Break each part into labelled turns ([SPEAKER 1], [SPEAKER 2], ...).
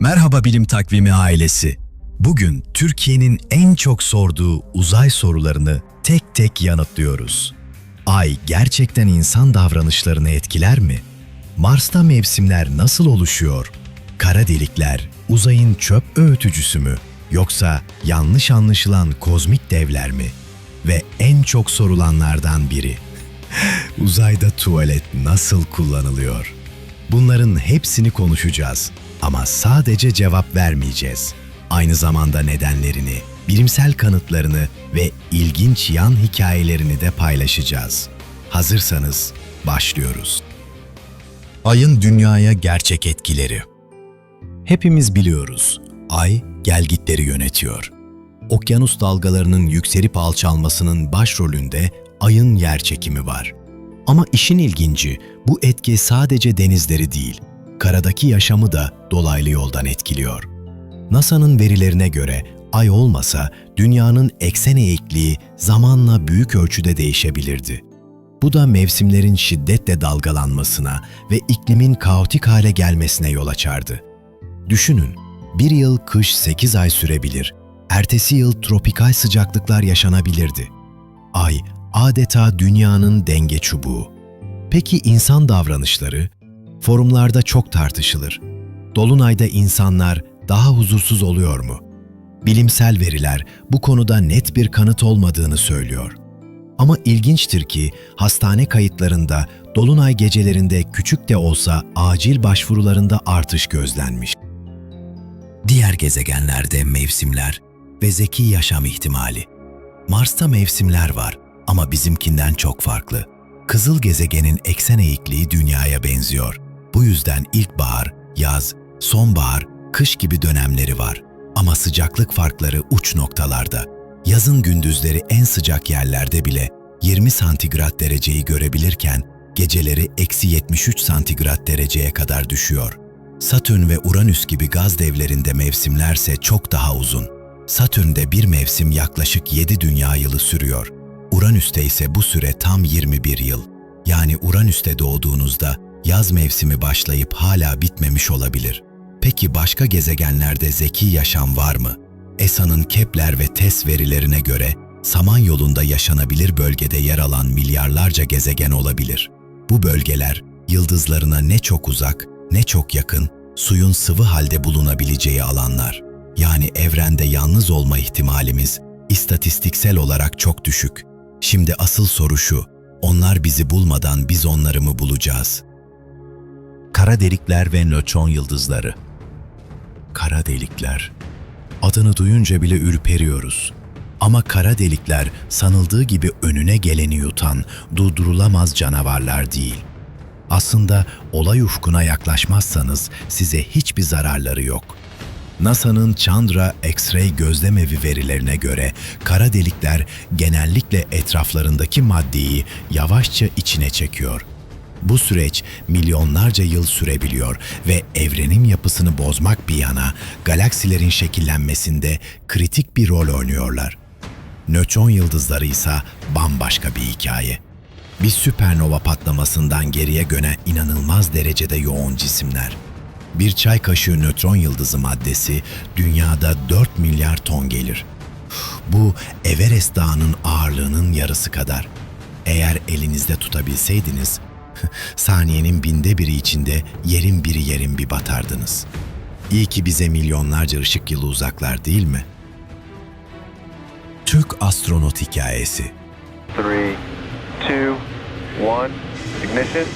[SPEAKER 1] Merhaba Bilim Takvimi ailesi. Bugün Türkiye'nin en çok sorduğu uzay sorularını tek tek yanıtlıyoruz. Ay gerçekten insan davranışlarını etkiler mi? Mars'ta mevsimler nasıl oluşuyor? Kara delikler uzayın çöp öğütücüsü mü? Yoksa yanlış anlaşılan kozmik devler mi? Ve en çok sorulanlardan biri. Uzayda tuvalet nasıl kullanılıyor? Bunların hepsini konuşacağız ama sadece cevap vermeyeceğiz. Aynı zamanda nedenlerini, bilimsel kanıtlarını ve ilginç yan hikayelerini de paylaşacağız. Hazırsanız başlıyoruz. Ayın dünyaya gerçek etkileri. Hepimiz biliyoruz. Ay gelgitleri yönetiyor. Okyanus dalgalarının yükselip alçalmasının başrolünde ayın yerçekimi var. Ama işin ilginci bu etki sadece denizleri değil, karadaki yaşamı da dolaylı yoldan etkiliyor. NASA'nın verilerine göre ay olmasa dünyanın eksen eğikliği zamanla büyük ölçüde değişebilirdi. Bu da mevsimlerin şiddetle dalgalanmasına ve iklimin kaotik hale gelmesine yol açardı. Düşünün, bir yıl kış 8 ay sürebilir, ertesi yıl tropikal sıcaklıklar yaşanabilirdi. Ay adeta dünyanın denge çubuğu. Peki insan davranışları? Forumlarda çok tartışılır. Dolunayda insanlar daha huzursuz oluyor mu? Bilimsel veriler bu konuda net bir kanıt olmadığını söylüyor. Ama ilginçtir ki hastane kayıtlarında dolunay gecelerinde küçük de olsa acil başvurularında artış gözlenmiş. Diğer gezegenlerde mevsimler ve zeki yaşam ihtimali. Mars'ta mevsimler var ama bizimkinden çok farklı. Kızıl gezegenin eksen eğikliği dünyaya benziyor. Bu yüzden ilkbahar, yaz, sonbahar, kış gibi dönemleri var. Ama sıcaklık farkları uç noktalarda. Yazın gündüzleri en sıcak yerlerde bile 20 santigrat dereceyi görebilirken geceleri eksi 73 santigrat dereceye kadar düşüyor. Satürn ve Uranüs gibi gaz devlerinde mevsimlerse çok daha uzun. Satürn'de bir mevsim yaklaşık 7 dünya yılı sürüyor. Uranüs'te ise bu süre tam 21 yıl. Yani Uranüs'te doğduğunuzda yaz mevsimi başlayıp hala bitmemiş olabilir. Peki başka gezegenlerde zeki yaşam var mı? ESA'nın Kepler ve TESS verilerine göre Samanyolu'nda yaşanabilir bölgede yer alan milyarlarca gezegen olabilir. Bu bölgeler yıldızlarına ne çok uzak ne çok yakın, suyun sıvı halde bulunabileceği alanlar. Yani evrende yalnız olma ihtimalimiz istatistiksel olarak çok düşük. Şimdi asıl soru şu, onlar bizi bulmadan biz onları mı bulacağız? Kara delikler ve nötron yıldızları. Kara delikler. Adını duyunca bile ürperiyoruz. Ama kara delikler sanıldığı gibi önüne geleni yutan, durdurulamaz canavarlar değil. Aslında olay ufkuna yaklaşmazsanız size hiçbir zararları yok. NASA'nın Chandra X-ray gözlemevi verilerine göre kara delikler genellikle etraflarındaki maddeyi yavaşça içine çekiyor. Bu süreç milyonlarca yıl sürebiliyor ve evrenin yapısını bozmak bir yana galaksilerin şekillenmesinde kritik bir rol oynuyorlar. Nötron yıldızları ise bambaşka bir hikaye. Bir süpernova patlamasından geriye gönen inanılmaz derecede yoğun cisimler. Bir çay kaşığı nötron yıldızı maddesi dünyada 4 milyar ton gelir. Bu Everest Dağı'nın ağırlığının yarısı kadar. Eğer elinizde tutabilseydiniz, saniyenin binde biri içinde yerin biri yerin bir batardınız. İyi ki bize milyonlarca ışık yılı uzaklar değil mi? Türk astronot hikayesi
[SPEAKER 2] three, two, one, ignition,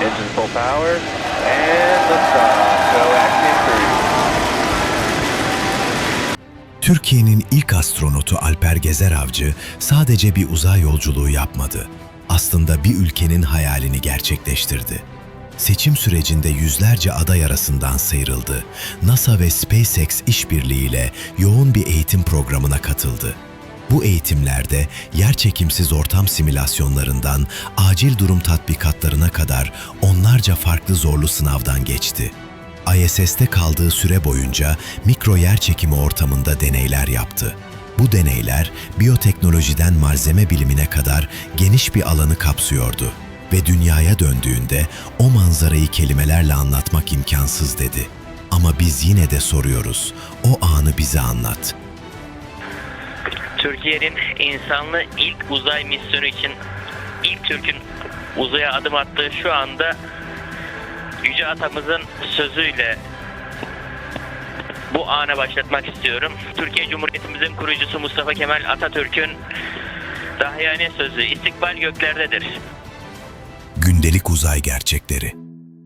[SPEAKER 2] engine full power, and. Galactic Cruise.
[SPEAKER 1] Türkiye'nin ilk astronotu Alper Gezer Avcı sadece bir uzay yolculuğu yapmadı. Aslında bir ülkenin hayalini gerçekleştirdi. Seçim sürecinde yüzlerce aday arasından sıyrıldı. NASA ve SpaceX işbirliğiyle yoğun bir eğitim programına katıldı. Bu eğitimlerde yerçekimsiz ortam simülasyonlarından acil durum tatbikatlarına kadar onlarca farklı zorlu sınavdan geçti. ISS'te kaldığı süre boyunca mikro yer çekimi ortamında deneyler yaptı. Bu deneyler biyoteknolojiden malzeme bilimine kadar geniş bir alanı kapsıyordu ve dünyaya döndüğünde o manzarayı kelimelerle anlatmak imkansız dedi. Ama biz yine de soruyoruz. O anı bize anlat.
[SPEAKER 3] Türkiye'nin insanlı ilk uzay misyonu için ilk Türk'ün uzaya adım attığı şu anda Yüce Atamızın sözüyle bu ana başlatmak istiyorum. Türkiye Cumhuriyetimizin kurucusu Mustafa Kemal Atatürk'ün dahiyane sözü istikbal göklerdedir.
[SPEAKER 1] Gündelik uzay gerçekleri.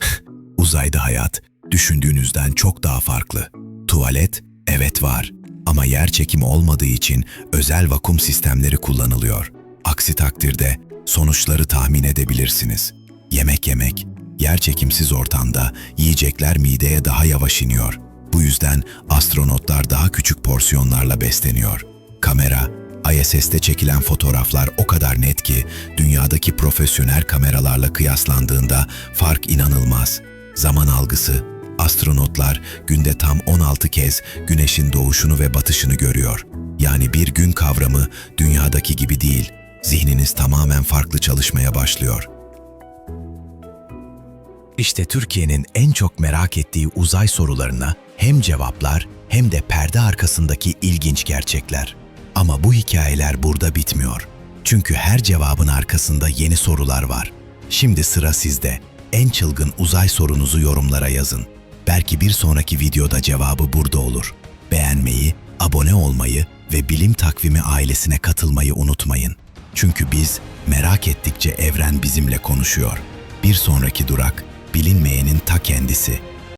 [SPEAKER 1] Uzayda hayat düşündüğünüzden çok daha farklı. Tuvalet evet var ama yer çekimi olmadığı için özel vakum sistemleri kullanılıyor. Aksi takdirde sonuçları tahmin edebilirsiniz. Yemek yemek, yer çekimsiz ortamda yiyecekler mideye daha yavaş iniyor. Bu yüzden astronotlar daha küçük porsiyonlarla besleniyor. Kamera, ISS'te çekilen fotoğraflar o kadar net ki dünyadaki profesyonel kameralarla kıyaslandığında fark inanılmaz. Zaman algısı, astronotlar günde tam 16 kez güneşin doğuşunu ve batışını görüyor. Yani bir gün kavramı dünyadaki gibi değil. Zihniniz tamamen farklı çalışmaya başlıyor. İşte Türkiye'nin en çok merak ettiği uzay sorularına hem cevaplar hem de perde arkasındaki ilginç gerçekler. Ama bu hikayeler burada bitmiyor. Çünkü her cevabın arkasında yeni sorular var. Şimdi sıra sizde. En çılgın uzay sorunuzu yorumlara yazın. Belki bir sonraki videoda cevabı burada olur. Beğenmeyi, abone olmayı ve Bilim Takvimi ailesine katılmayı unutmayın. Çünkü biz merak ettikçe evren bizimle konuşuyor. Bir sonraki durak bilinmeyenin ta kendisi.